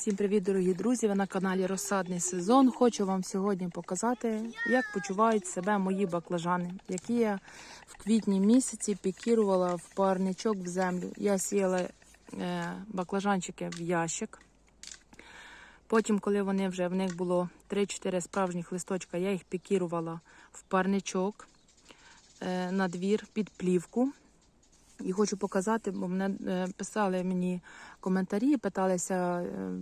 Всім привіт, дорогі друзі! Ви на каналі Розсадний сезон. Хочу вам сьогодні показати, як почувають себе мої баклажани, які я в квітні місяці пікірувала в парничок в землю. Я сіяла е, баклажанчики в ящик. Потім, коли вони вже в них було 3-4 справжніх листочка, я їх пікірувала в парничок е, на двір під плівку. І хочу показати, бо мене е, писали мені коментарі, питалися, е,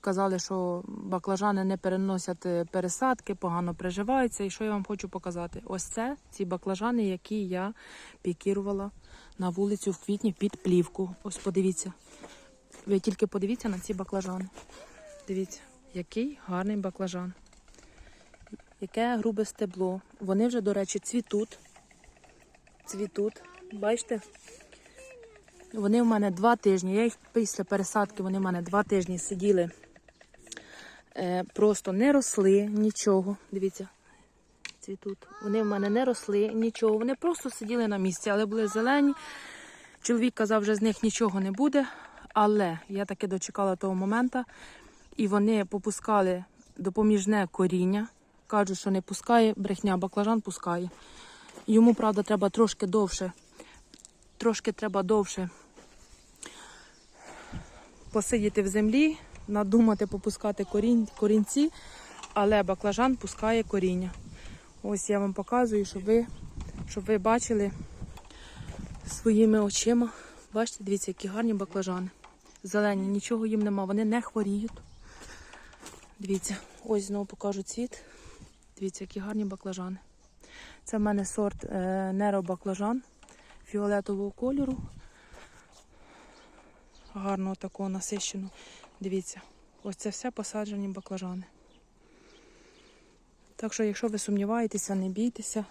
казали, що баклажани не переносять е, пересадки, погано приживаються. І що я вам хочу показати? Ось це ці баклажани, які я пікірувала на вулицю в квітні під плівку. Ось подивіться. Ви тільки подивіться на ці баклажани. Дивіться, який гарний баклажан. Яке грубе стебло. Вони вже, до речі, цвітуть. Цвітуть. Бачите? Вони в мене два тижні. Я їх після пересадки вони в мене два тижні сиділи. Е, просто не росли нічого. Дивіться, цвітуть. Вони в мене не росли нічого. Вони просто сиділи на місці, але були зелені. Чоловік казав, що з них нічого не буде. Але я таки дочекала того моменту, і вони попускали допоміжне коріння. Кажуть, що не пускає, брехня, баклажан пускає. Йому, правда, треба трошки довше. Трошки треба довше посидіти в землі, надумати попускати корінь, корінці, але баклажан пускає коріння. Ось я вам показую, щоб ви, щоб ви бачили своїми очима. Бачите, дивіться, які гарні баклажани. Зелені, нічого їм нема, вони не хворіють. Дивіться, ось знову покажу цвіт. Дивіться, які гарні баклажани. Це в мене сорт е, Неро баклажан фіолетового кольору. Гарного такого насищеного. Дивіться, ось це все посаджені баклажани. Так що, якщо ви сумніваєтеся, не бійтеся.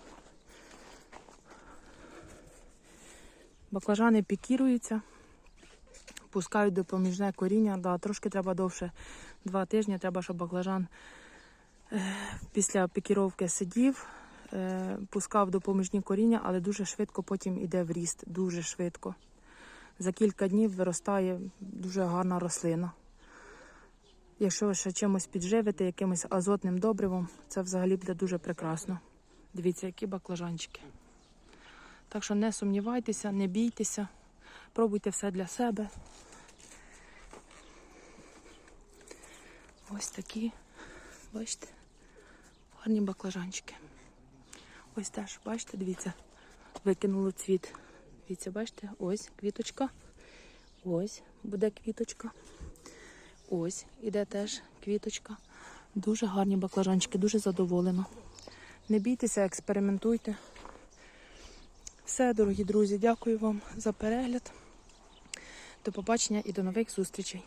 Баклажани пікіруються, пускають допоміжне коріння. Да, трошки треба довше, два тижні треба, щоб баклажан е, після пікіровки сидів, пускав допоміжні коріння, але дуже швидко потім іде в ріст. Дуже швидко. За кілька днів виростає дуже гарна рослина. Якщо ви ще чимось підживите, якимось азотним добривом, це взагалі буде дуже прекрасно. Дивіться, які баклажанчики. Так що не сумнівайтеся, не бійтеся, пробуйте все для себе. Ось такі, бачите, гарні баклажанчики. Ось теж, бачите, дивіться, викинуло цвіт. Дивіться, бачите, ось квіточка. Ось буде квіточка. Ось іде теж квіточка. Дуже гарні баклажанчики, дуже задоволена. Не бійтеся, експериментуйте. Все, дорогі друзі, дякую вам за перегляд. До побачення і до нових зустрічей.